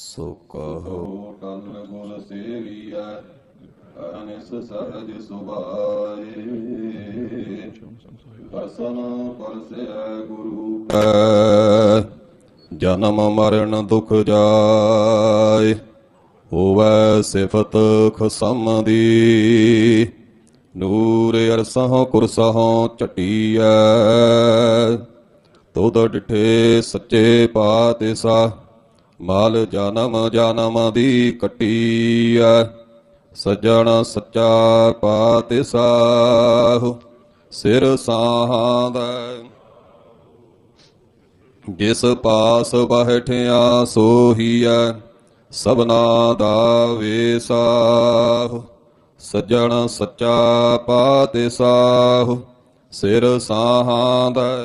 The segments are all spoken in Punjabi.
ਸੋ ਕਹੋ। ਤਨ ਗੁਣ ਸੇਵੀਐ ਅਨਿਸ ਸਹਜ ਸੁਭਾਏ ਦਰਸ਼ਨ ਪਰਸੈ ਗੁਰੂ ਜਨਮ ਮਰਨ ਦੁਖ ਜਾਏ, ਹੋਵੈ ਸਿਫਤ ਖਸਮ ਦੀ। ਨੂਰ ਅਰਸਹੁ ਕੁਰਸਹੁ ਚਟੀਐ ਤੋਦ ਡਿਠੇ ਸੱਚੇ ਪਾਤਿਸਾ ਮਾਲ ਜਨਮ ਜਨਮ ਦੀ ਕਟੀ ਕਟੀਐ, ਸਜਣ ਸੱਚਾ ਪਾਤਿਸਾਹੁ ਸਿਰ ਸਾਹਾਦਾ ਜਿਸ ਪਾਸ ਬਹਿਠਿਆ ਸੋਹੀਐ, ਸਭਨਾ ਦਾ ਵੇਸਾਹੁ, ਸੱਜਣ ਸੱਚਾ ਪਾਤਿਸਾਹੁ ਸਿਰ ਸਾਹਾਦਾ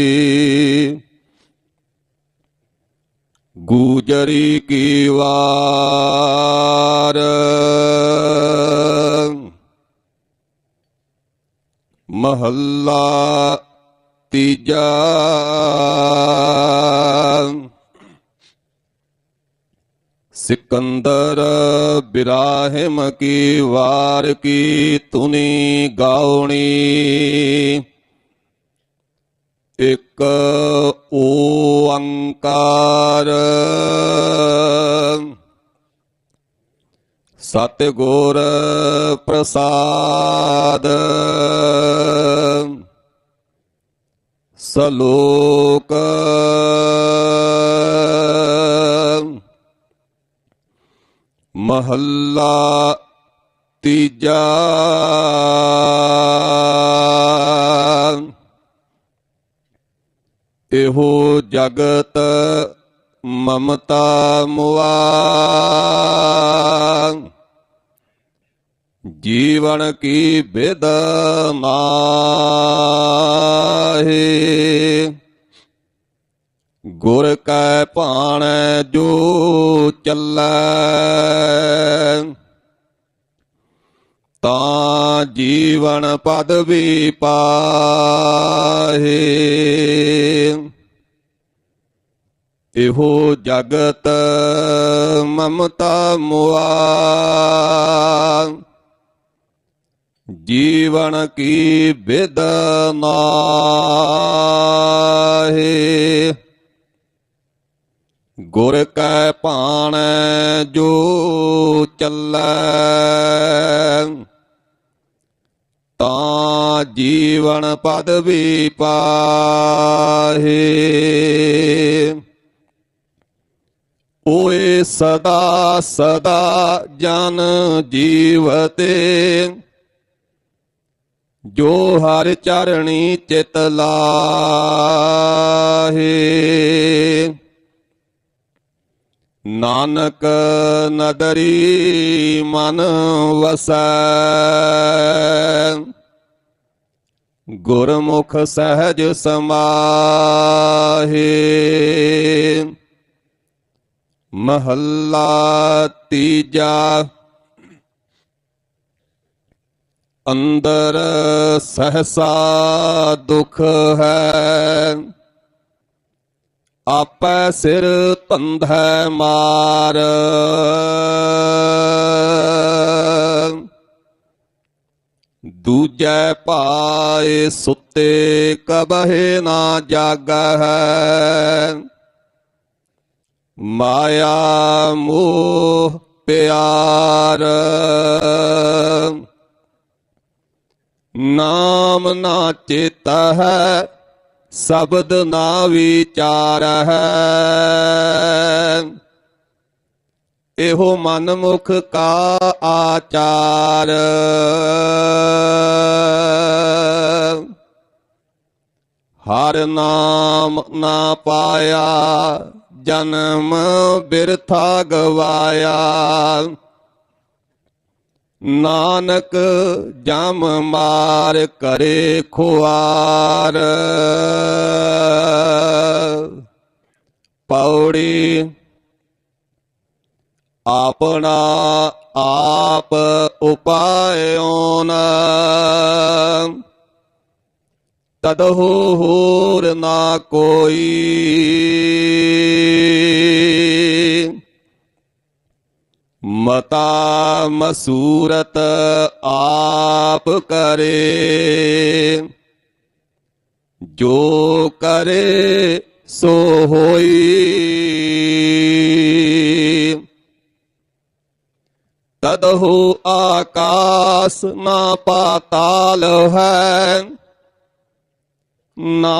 ਗੂਜਰੀ ਕੀ ਵਾਰ? ਮਹੱਲਾ ਤੀਜਾ। ਸਿਕੰਦਰ ਬਿਰਾਹਿਮ ਕੀ ਵਾਰ ਕੀ ਤੁਨੀ ਗਾਉਣੀ? ਇਕ ਓੰਕਾਰ। ਸਤਿਗੁਰ ਪ੍ਰਸਾਦ। ਸਲੋਕ। ਮਹੱਲਾ ਤੀਜਾ। ਇਹੋ ਜਗਤ ਮਮਤਾ ਮੁਆ। ਜੀਵਨ ਕੀ ਬਿਦ ਮਾਹੇ। ਗੁਰ ਕੈ ਭਾਣ ਜੋ ਚੱਲੈ। ਤਾਂ ਜੀਵਨ ਪਦਵੀ ਪਾਹੇ। ਇਹੋ ਜਗਤ ਮਮਤਾ ਮੁਆ। ਜੀਵਨ ਕੀ ਬਿਦ ਨਾਹੀ। ਗੁਰ ਕੈ ਭਾਣ ਜੋ ਚੱਲੈ। ਤਾਂ ਜੀਵਨ ਪਦ ਵੀ ਪਾਹੇ। ਓਏ ਸਦਾ ਸਦਾ ਜਨ ਜੀਵਤੇ, ਜੋ ਹਰ ਚਰਣੀ ਚਿਤ ਲਾਹੇ। ਨਾਨਕ ਨਦਰੀ ਮਨ ਵਸੈ। ਗੁਰਮੁਖ ਸਹਿਜ ਸਮਾਹੇ। ਮਹੱਲਾ ਤੀਜਾ। ਅੰਦਰ ਸਹਸਾ ਦੁਖ ਹੈ। ਆਪੈ ਸਿਰ ਧੰਧੈ ਮਾਰ। ਦੂਜੈ ਪਾਏ ਸੁੱਤੇ ਕਬਹਿ ਨਾ ਜਾਗੈ ਮਾਇਆ ਮੋਹ ਪਿਆਰ। ਨਾਮ ਨਾ ਚੇਤਾ ਹੈ ਸ਼ਬਦ ਨਾ ਵਿਚਾਰ ਹੈ ਇਹੋ ਮਨਮੁਖ ਕਾ ਆਚਾਰ। ਹਰ ਨਾਮ ਨਾ ਪਾਇਆ, ਜਨਮ ਬਿਰਥਾ ਗਵਾਇਆ। ਨਾਨਕ ਜਮ ਮਾਰ ਕਰੇ ਖੁਆਰ। ਪੌੜੀ ਆਪਣਾ ਆਪ ਉਪਾਇਓਨ। ਤਦਹੁ ਹੋਰ ਨਾ ਕੋਈ। ਮਤਾ ਮਸੂਰਤ ਆਪ ਕਰੇ। ਜੋ ਕਰੇ, ਸੋ ਹੋਈ। ਤਦਹੁ ਆਕਾਸ ਨਾ ਪਾਤਾਲ ਹੈ, ਨਾ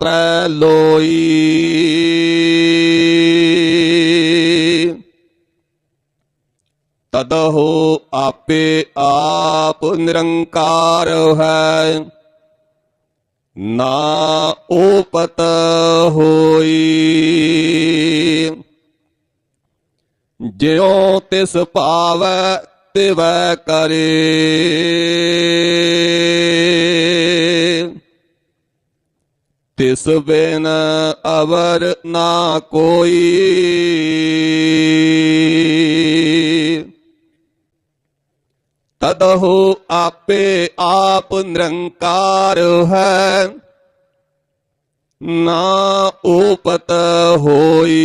ਤ੍ਰੈ ਲੋਈ। ਤਦਹੁ ਆਪੇ ਆਪ ਨਿਰੰਕਾਰ ਹੈ। ਨਾ ਓਪਤ ਹੋਈ। ਜਿਉ ਤਿਸ ਭਾਵੈ ਤਿਵੈ ਕਰੇ। ਤਿਸ ਬਿਨ ਅਵਰ ਨਾ ਕੋਈ। ਤਦਹੁ ਆਪੇ ਆਪ ਨਿਰੰਕਾਰ ਹੈ। ਨਾ ਓਪਤ ਹੋਈ।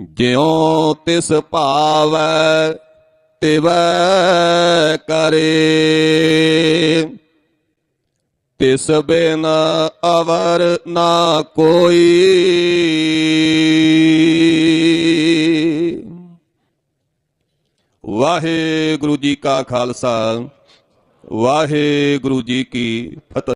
ਜਿਉ ਤਿਸ ਭਾਵੈ ਤਿਵੈ ਕਰੇ। ਤਿਸ ਬਿਨ ਅਵਰ ਨਾ ਕੋਈ। ਵਾਹਿਗੁਰੂ ਜੀ ਕਾ ਖਾਲਸਾ ਵਾਹਿਗੁਰੂ ਜੀ ਕੀ ਫਤਿਹ।